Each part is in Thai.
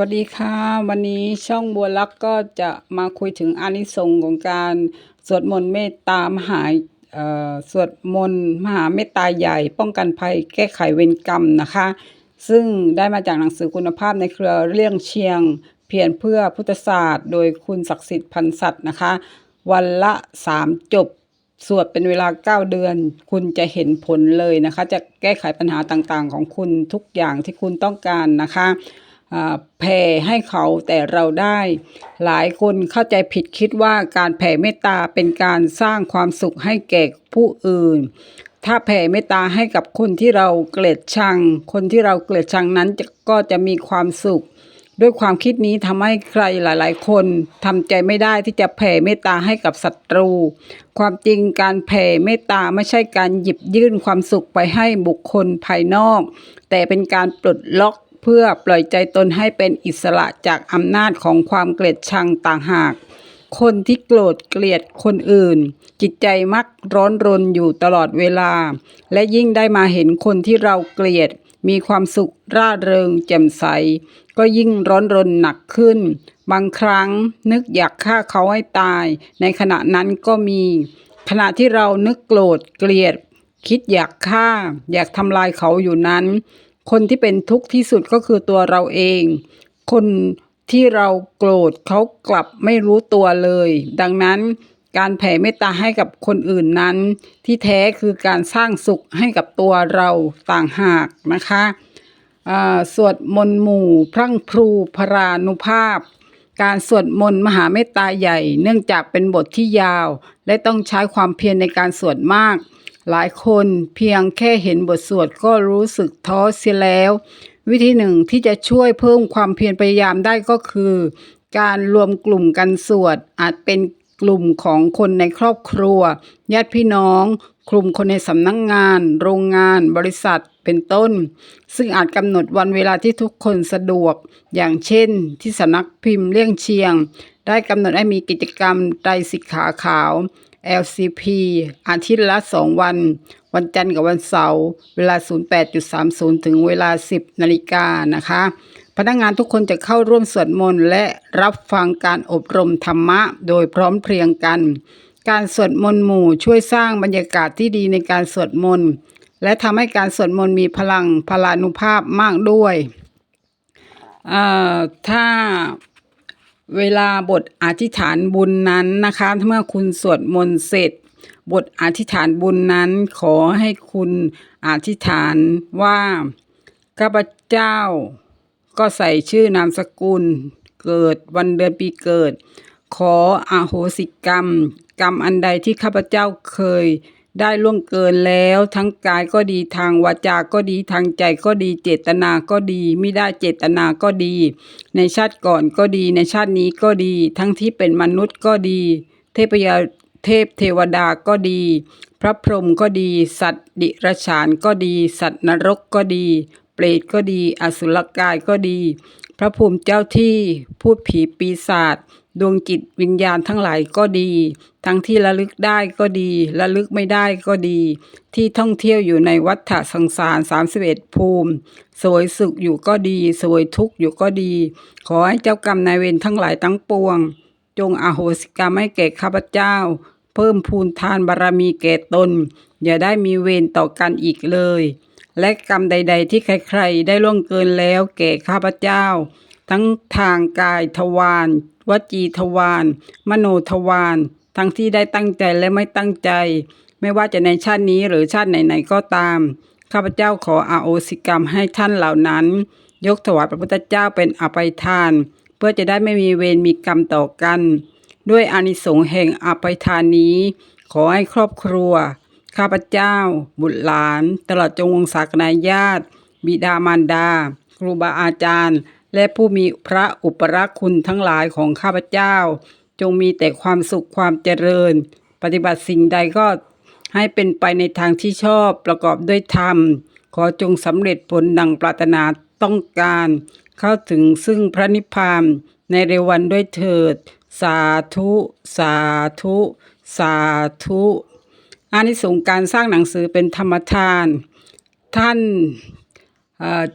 วัสดีค่ะ วันนี้ช่องบัวลักก็จะมาคุยถึงอานิสงส์ของการสวดมนต์เมตตามหาสวดมนต์มหาเมตตาใหญ่ ป้องกันภัยแก้ไขเวรกรรมนะคะ ซึ่งได้มาจากหนังสือคุณภาพในเครือเลี่ยงเชียง เพียรเพื่อพุทธศาสตร์ โดยคุณศักดิ์สิทธิ์พันศัตว์นะคะ วันละสามจบสวดเป็นเวลา 9 เดือน คุณจะเห็นผลเลยนะคะ จะแก้ไขปัญหาต่างๆ ของคุณทุกอย่างที่คุณต้องการนะคะ แผ่ให้เขาแต่เราได้ หลายคนเข้าใจผิดคิดว่าการแผ่เมตตาเป็นการสร้างความสุขให้แก่ผู้อื่น ถ้าแผ่เมตตาให้กับคนที่เราเกลียดชัง คนที่เราเกลียดชังนั้นก็จะมีความสุข ด้วยความคิดนี้ทำให้ใครหลาย ๆ คนทำใจไม่ได้ที่จะแผ่เมตตาให้กับศัตรู ความจริงการแผ่เมตตาไม่ใช่การหยิบยื่นความสุขไปให้บุคคลภายนอก แต่เป็นการปลดล็อก เพื่อปล่อยใจตนให้เป็นอิสระจากอำนาจของความเกลียดชังต่างหาก คนที่โกรธเกลียดคนอื่น จิตใจมักร้อนรนอยู่ตลอดเวลา และยิ่งได้มาเห็นคนที่เราเกลียด มีความสุขร่าเริงแจ่มใส ก็ยิ่งร้อนรนหนักขึ้น บางครั้งนึกอยากฆ่าเขาให้ตาย ในขณะนั้นก็มี ขณะที่เรานึกโกรธเกลียดคิดอยากฆ่า อยากทำลายเขาอยู่นั้น คนที่เป็นทุกข์ที่สุดก็คือตัวเราเอง คนที่เราโกรธเขากลับไม่รู้ตัวเลย ดังนั้นการแผ่เมตตาให้กับคนอื่นนั้น ที่แท้คือการสร้างสุขให้กับตัวเราต่างหากนะคะสวดมนต์หมู่พรั่งพรูพรานุภาพ การสวดมนต์มหาเมตตาใหญ่ เนื่องจากเป็นบทที่ยาว และต้องใช้ความเพียรในการสวดมาก หลายคนเพียงแค่เห็นบทสวดก็รู้สึกท้อเสียแล้ว วิธีหนึ่งที่จะช่วยเพิ่มความเพียรพยายามได้ก็คือ การรวมกลุ่มกันสวดอาจเป็นกลุ่มของคนในครอบครัวญาติพี่น้อง กลุ่มคนในสำนักงงาน โรงงาน บริษัทเป็นต้น ซึ่งอาจกำหนดวันเวลาที่ทุกคนสะดวก อย่างเช่น ที่สำนักพิมพ์เลี่ยงเชียง ได้กำหนดให้มีกิจกรรมไตรสิกขาขาว LCP อาทิตย์ละ 2 วัน วันจันทร์กับวันเสาร์ เวลา 08.30 ถึงเวลา 10 นาฬิกานะคะ พนักงานทุกคนจะเข้าร่วมสวดมนต์และรับฟังการอบรมธรรมะโดยพร้อมเพรียงกัน การสวดมนต์หมู่ช่วยสร้างบรรยากาศที่ดีในการสวดมนต์และทำให้การสวดมนต์มีพลังพลานุภาพมากด้วย ถ้า เวลาบทอธิษฐานบุญนั้นนะคะเมื่อคุณสวดมนต์เสร็จ บทอธิษฐานบุญนั้นขอให้คุณอธิษฐานว่าข้าพเจ้า ก็ใส่ชื่อนามสกุล เกิดวันเดือนปีเกิด ขออโหสิกรรม กรรมอันใดที่ข้าพเจ้าเคย ได้ล่วงเกินแล้วทั้งกายก็ดีทางวาจา ก็ดีทางใจก็ดีเจตนาก็ดีไม่ได้เจตนาก็ดี ในชาติก่อนก็ดีในชาตินี้ก็ดี ทั้งที่เป็นมนุษย์ก็ดี เทพยาเทพเทวดาก็ดี พระพรหมก็ดี สัตว์ดิรฉานก็ดี สัตว์นรกก็ดี เปรตก็ดี อสุรกายก็ดี ระภูมิเจ้าที่พูดผีปีศาจดวงจิตวิญญาณทั้งหลายก็ดี ทั้งที่ระลึกได้ก็ดีระลึกไม่ได้ก็ดี ที่ท่องเที่ยวอยู่ในวัฏฏะสังสาร 31 ภูมิ สวยสุขอยู่ก็ดีสวยทุกข์อยู่ก็ดี ขอให้เจ้ากรรมนายเวรทั้งหลายทั้งปวง จงอโหสิกรรมให้แก่ข้าพเจ้า เพิ่มพูนทานบารรมีแก่ตน อย่าได้มีเวรต่อกันอีกเลย และกรรมใด ๆ ที่ใครๆ ได้ล่วงเกินแล้วแก่ข้าพเจ้า ทั้งทางกายทวารวจีทวารมโนทวารทั้งที่ได้ตั้งใจและไม่ตั้งใจ ไม่ว่าจะในชาตินี้หรือชาติไหนๆก็ตาม ข้าพเจ้าขออาโอสิกรรมให้ท่านเหล่านั้น ยกถวายพระพุทธเจ้าเป็นอภัยทาน เพื่อจะได้ไม่มีเวรมีกรรมต่อกัน ด้วยอานิสงส์แห่งอภัยทานนี้ ขอให้ครอบครัว ข้าพเจ้า บุตรหลาน ตลอดจงวงศากนายญาติ บิดามารดา ครูบาอาจารย์ และผู้มีพระอุปรักคุณทั้งหลายของข้าพเจ้า จงมีแต่ความสุขความเจริญ ปฏิบัติสิ่งใดก็ให้เป็นไปในทางที่ชอบประกอบด้วยธรรม ขอจงสำเร็จผลดังปรารถนาต้องการ เข้าถึงซึ่งพระนิพพานในเร็ววันด้วยเถิด สาธุ สาธุ สาธุ อานิสงส์การสร้างหนังสือเป็นธรรมทาน ท่าน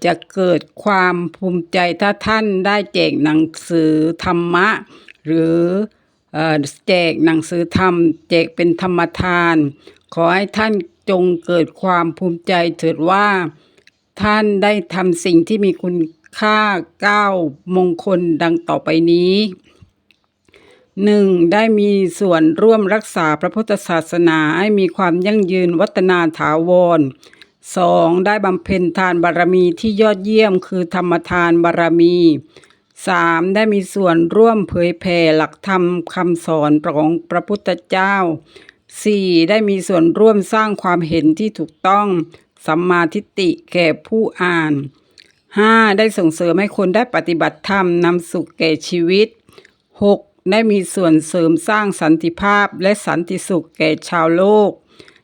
จะเกิดความภูมิใจถ้าท่านได้แจกหนังสือธรรมะ หรือเอ่อแจกหนังสือธรรม แจกเป็นธรรมทาน ขอให้ท่านจงเกิดความภูมิใจเถิดว่า ท่านได้ทำสิ่งที่มีคุณค่าเก้ามงคลดังต่อไปนี้ หนึ่งได้มีส่วนร่วมรักษาพระพุทธศาสนาให้มีความยั่งยืนวัฒนาถาวรสองได้บำเพ็ญทานบารมีที่ยอดเยี่ยมคือธรรมทานบารมีสามได้มีส่วนร่วมเผยแผ่หลักธรรมคำสอนของพระพุทธเจ้าสี่ได้มีส่วนร่วมสร้างความเห็นที่ถูกต้องสัมมาทิฏฐิแก่ผู้อ่านห้าได้ส่งเสริมให้คนได้ปฏิบัติธรรมนำสุขแก่ชีวิต 6. ได้มีส่วนเสริมสร้างสันติภาพและสันติสุขแก่ชาวโลก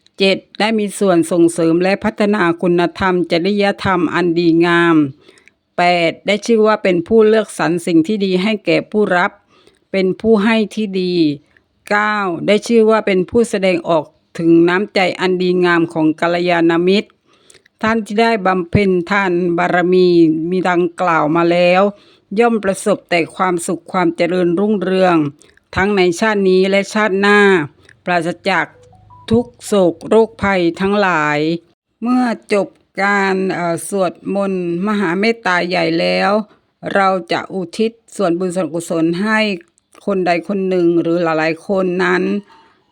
7. ได้มีส่วนส่งเสริมและพัฒนาคุณธรรม จริยธรรมอันดีงาม 8. ได้ชื่อว่าเป็นผู้เลือกสรรสิ่งที่ดีให้แก่ผู้รับ เป็นผู้ให้ที่ดี 9. ได้ชื่อว่าเป็นผู้แสดงออกถึงน้ำใจอันดีงามของกัลยาณมิตร ท่านที่ได้บำเพ็ญทานบารมีมีดังกล่าวมาแล้ว ย่อมประสบแต่ความสุขความเจริญรุ่งเรือง ทั้งในชาตินี้และชาติหน้า ปราศจากทุกโศกโรคภัยทั้งหลาย เมื่อจบการสวดมนต์มหาเมตตาใหญ่แล้ว เราจะอุทิศส่วนบุญส่วนกุศลให้คนใดคนหนึ่งหรือหลายๆคนนั้น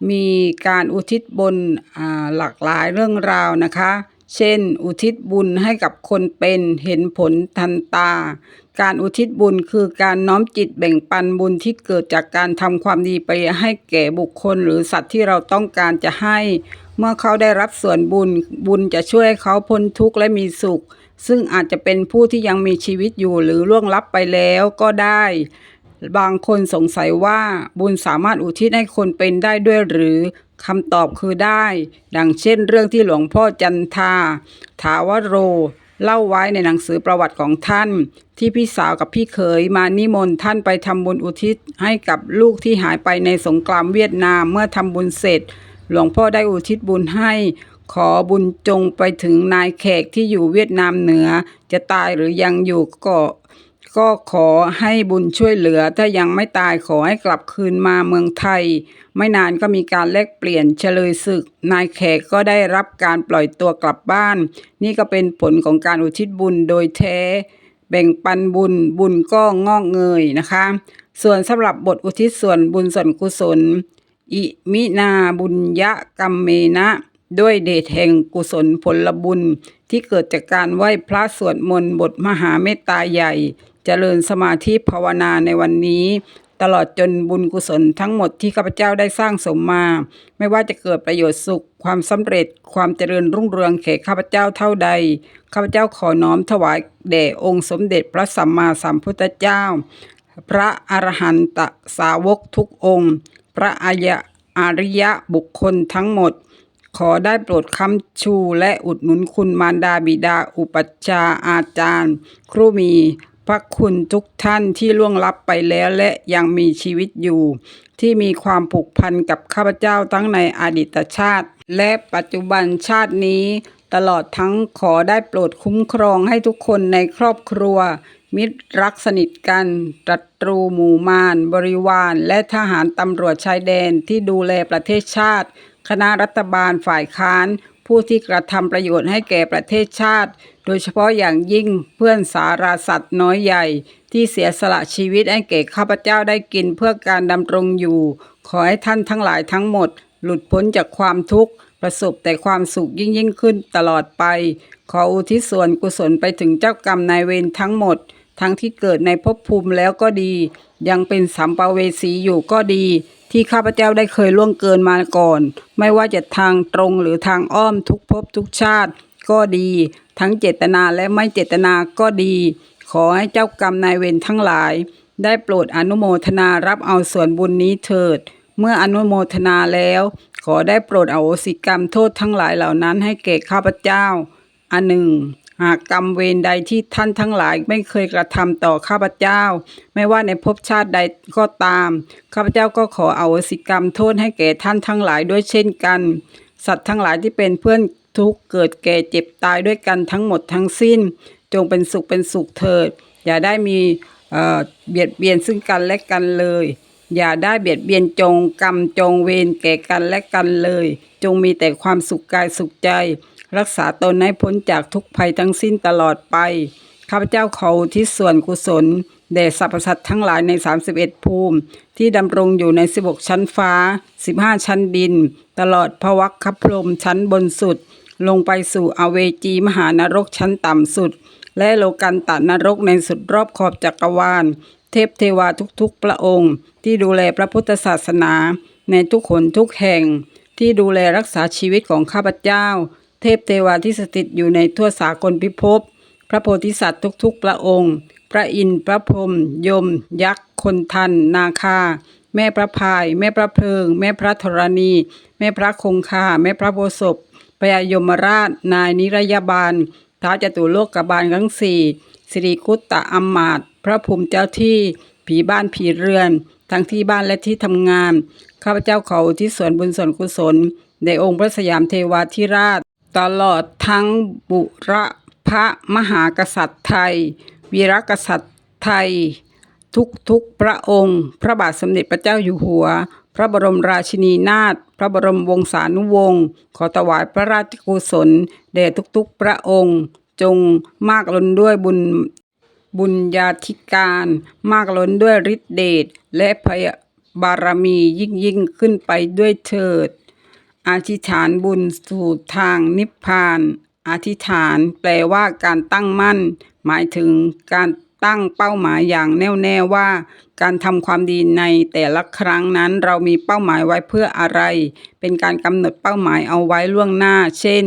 มีการอุทิศบุญอ่าหลากหลายเรื่องราวนะคะ เช่น อุทิศบุญให้กับคนเป็นเห็นผลทันตา การอุทิศบุญคือการน้อมจิตแบ่งปันบุญที่เกิดจากการทำความดีไปให้แก่บุคคล หรือสัตว์ที่เราต้องการจะให้ เมื่อเขาได้รับส่วนบุญ บุญจะช่วยให้เขาพ้นทุกข์และมีสุข ซึ่งอาจจะเป็นผู้ที่ยังมีชีวิตอยู่หรือล่วงลับไปแล้วก็ได้บางคนสงสัยว่าบุญสามารถอุทิศให้คนเป็นได้ด้วยหรือ คำตอบคือได้ ดังเช่นเรื่องที่หลวงพ่อจันทา ถาวโร เล่าไว้ในหนังสือประวัติของท่าน ที่พี่สาวกับพี่เขยมานิมนต์ท่านไปทำบุญอุทิศให้กับลูกที่หายไปในสงครามเวียดนามเมื่อทำบุญเสร็จ หลวงพ่อได้อุทิศบุญให้ ขอบุญจงไปถึงนายแขกที่อยู่เวียดนามเหนือ จะตายหรือยังอยู่ก็ ก็ขอให้บุญช่วยเหลือถ้ายังไม่ตายขอให้กลับคืนมาเมืองไทย ไม่นานก็มีการแลกเปลี่ยนเฉลยศึก นายแขกก็ได้รับการปล่อยตัวกลับบ้าน นี่ก็เป็นผลของการอุทิศบุญโดยแท้ แบ่งปันบุญบุญก็งอกเงยนะคะ ส่วนสำหรับบทอุทิศส่วนบุญส่วนกุศล อิมินาบุญยะกัมเมนะด้วยเดชแห่งกุศลผลบุญที่เกิดจากการไหว้พระสวดมนต์บทมหาเมตตาใหญ่ เจริญสมาธิภาวนาในวันนี้ ตลอดจนบุญกุศลทั้งหมดที่ข้าพเจ้าได้สร้างสมมา ไม่ว่าจะเกิดประโยชน์สุข ความสำเร็จ ความเจริญรุ่งเรืองแก่ข้าพเจ้าเท่าใด ข้าพเจ้าขอน้อมถวายแด่องค์สมเด็จพระสัมมาสัมพุทธเจ้า พระอรหันตสาวกทุกองค์ พระอายะอริยะบุคคลทั้งหมดขอได้โปรดค้ำชูและอุดหนุนคุณมารดาบิดาอุปัชฌาย์อาจารย์ ครูมี ระคุณทุกท่านที่ล่วงลับไปแล้วและยังมีชีวิตอยู่ ที่มีความผูกพันกับข้าพเจ้าทั้งในอดีตชาติ และปัจจุบันชาตินี้ ตลอดทั้งขอได้โปรดคุ้มครองให้ทุกคนในครอบครัว มิตรรักสนิทกันตรัตรูหมู่มารบริวาร และทหารตำรวจชายแดนที่ดูแลประเทศชาติ คณะรัฐบาลฝ่ายค้าน ผู้ที่กระทำประโยชน์ให้แก่ประเทศชาติ โดยเฉพาะอย่างยิ่งเพื่อนสาราสัตว์น้อยใหญ่ ที่เสียสละชีวิตให้แก่ข้าพเจ้าได้กินเพื่อการดำรงอยู่ ขอให้ท่านทั้งหลายทั้งหมด หลุดพ้นจากความทุกข์ประสบแต่ความสุขยิ่งยิ่งขึ้นตลอดไป ขออุทิศส่วนกุศลไปถึงเจ้ากรรมนายเวรทั้งหมด ทั้งที่เกิดในภพภูมิแล้วก็ดี ยังเป็นสัมภเวสีอยู่ก็ดี ที่ข้าพเจ้าได้เคยล่วงเกินมาก่อน ไม่ว่าจะทางตรงหรือทางอ้อมทุกภพทุกชาติก็ดี ทั้งเจตนาและไม่เจตนาก็ดี ขอให้เจ้ากรรมนายเวรทั้งหลาย ได้โปรดอนุโมทนารับเอาส่วนบุญนี้เถิด เมื่ออนุโมทนาแล้ว ขอได้โปรดอโหสิกรรมโทษทั้งหลายเหล่านั้นให้แก่ข้าพเจ้า อันหนึ่ง หากกรรมเวรใดที่ท่านทั้งหลายไม่เคยกระทำต่อข้าพเจ้า ไม่ว่าในภพชาติใดก็ตาม ข้าพเจ้าก็ขอเอโหสิกรรมโทษให้แก่ท่านทั้งหลายด้วยเช่นกัน สัตว์ทั้งหลายที่เป็นเพื่อนทุกเกิดแก่เจ็บตายด้วยกันทั้งหมดทั้งสิ้น จงเป็นสุขเป็นสุขเถิด อย่าได้มีเอ่อเบียดเบียนซึ่งกันและกันเลย อย่าได้เบียดเบียนจงกรรมจงเวรแก่กันและกันเลย จงมีแต่ความสุขกายสุขใจ รักษาตนให้พ้นจากทุกภัยทั้งสิ้นตลอดไป ข้าพเจ้าขอที่ส่วนกุศลแด่สรรพสัตว์ทั้งหลายใน 31 ภูมิ ที่ดำรงอยู่ใน 16 ชั้นฟ้า 15 ชั้นดิน ตลอดพวัคคพรมชั้นบนสุด ลงไปสู่อเวจีมหานรกชั้นต่ำสุด และโลกันตานรกในสุดรอบขอบจักรวาล เทพเทวาทุกๆพระองค์ ที่ดูแลพระพุทธศาสนา ในทุกขนทุกแห่ง ที่ดูแลรักษาชีวิตของข้าพเจ้า เทพเทวาที่สถิตอยู่ในทั่วสากลพิภพ พระโพธิสัตว์ทุกๆ พระองค์ พระอินทร์พระพรหมยม ยักษ์ คนทัน นาคา แม่พระพาย แม่พระเพลิง แม่พระธรณี แม่พระคงคา แม่พระโพศพพญายมราช นายนิรยาบาลท้าวจตุโลกบาลทั้งสี่สิริคุตตะอมมาตพระภูมิเจ้าที่ ผีบ้านผีเรือน ทั้งที่บ้านและที่ทำงาน ข้าพเจ้าขอที่ส่วนบุญส่วนกุศลในองค์พระสยามเทวาธิราช ตลอดทั้งบุรพระมหากษัตริย์ไทย วีรกษัตริย์ไทย ทุกทุกๆพระองค์ พระบาทสมเด็จพระเจ้าอยู่หัว พระบรมราชินีนาถพระบรมวงศานุวงศ์ขอถวายพระราชกุศลแด่ทุกๆพระองค์ จงมากล้นด้วยบุญบุญญาธิการมากล้นด้วยฤทธิเดชและพยบารมียิ่งยิ่งขึ้นไปด้วยเถิด อธิษฐานบุญสู่ทางนิพพาน อธิษฐานแปลว่าการตั้งมั่น หมายถึงการตั้งเป้าหมายอย่างแน่วแน่ว่า การทำความดีในแต่ละครั้งนั้นเรามีเป้าหมายไว้เพื่ออะไร เป็นการกำหนดเป้าหมายเอาไว้ล่วงหน้า เช่น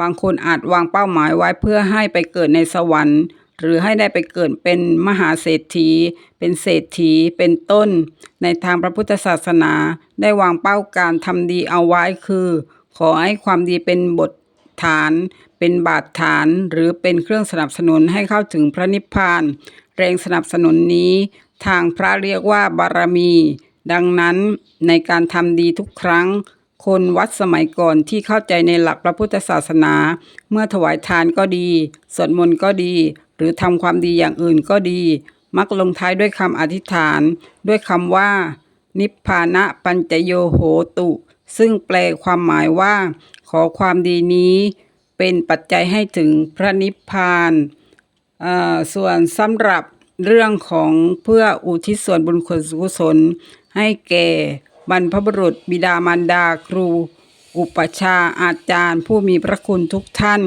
บางคนอาจวางเป้าหมายไว้เพื่อให้ไปเกิดในสวรรค์ หรือให้ได้ไปเกิดเป็นมหาเศรษฐี เป็นเศรษฐี เป็นต้น ในทางพระพุทธศาสนา ได้วางเป้าการทำดีเอาไว้คือ ขอให้ความดีเป็นบทฐาน เป็นบาทฐาน หรือเป็นเครื่องสนับสนุนให้เข้าถึงพระนิพพาน แรงสนับสนุนนี้ ทางพระเรียกว่าบารมี ดังนั้นในการทำดีทุกครั้งคนวัดสมัยก่อนที่เข้าใจในหลักพระพุทธศาสนา เมื่อถวายทานก็ดี สวดมนต์ก็ดี หรือทำความดีอย่างอื่นก็ดี มักลงท้ายด้วยคำอธิษฐาน ด้วยคำว่า นิพพานะปัญจโยโหตุ ซึ่งแปลความหมายว่า ขอความดีนี้ เป็นปัจจัยให้ถึงพระนิพพานส่วนสำหรับเรื่องของเพื่ออุทิศส่วนบุญกุศลให้แก่บรรพบุรุษบิดามารดาครู อุปชาอาจารย์ ผู้มีพระคุณทุกท่าน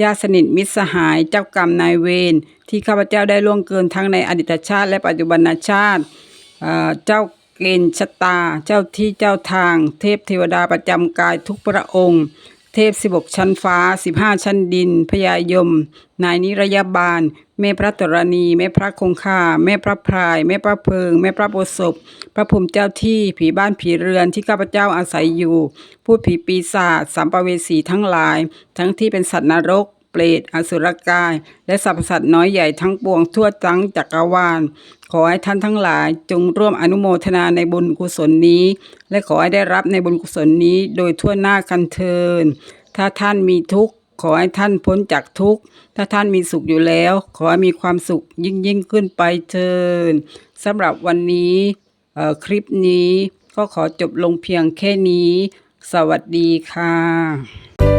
ญาติสนิทมิตรสหายเจ้ากรรมนายเวรที่ข้าพเจ้าได้ล่วงเกินทั้งในอดีตชาติและปัจจุบันชาติเเจ้าเกณฑ์ชะตา เจ้าที่เจ้าทาง เทพเทวดาประจำกายทุกพระองค์ เทพสิบกชั้นฟ้าสิบห้าชั้นดินพญายม นายนิรยาบาล แม่พระตรณี แม่พระคงคา แม่พระพราย แม่พระเพิง แม่พระโพศพพระภูมิเจ้าที่ ผีบ้านผีเรือนที่ข้าพเจ้าอาศัยอยู่ พูดผีปีศาจสัมภเวสีทั้งหลาย ทั้งที่เป็นสัตว์นรกเปรตอสุรกาย และสรรพสัตว์น้อยใหญ่ทั้งปวงทั่วทั้งจักรวาลขอให้ท่านทั้งหลายจงร่วมอนุโมทนาในบุญกุศลนี้ และขอให้ได้รับในบุญกุศลนี้โดยทั่วหน้ากันเทิน ถ้าท่านมีทุกข์ ขอให้ท่านพ้นจากทุกข์ ถ้าท่านมีสุขอยู่แล้ว ขอให้มีความสุขยิ่งยิ่งขึ้นไปเทินสำหรับวันนี้เอ่อคลิปนี้ก็ขอจบลงเพียงแค่นี้ สวัสดีค่ะ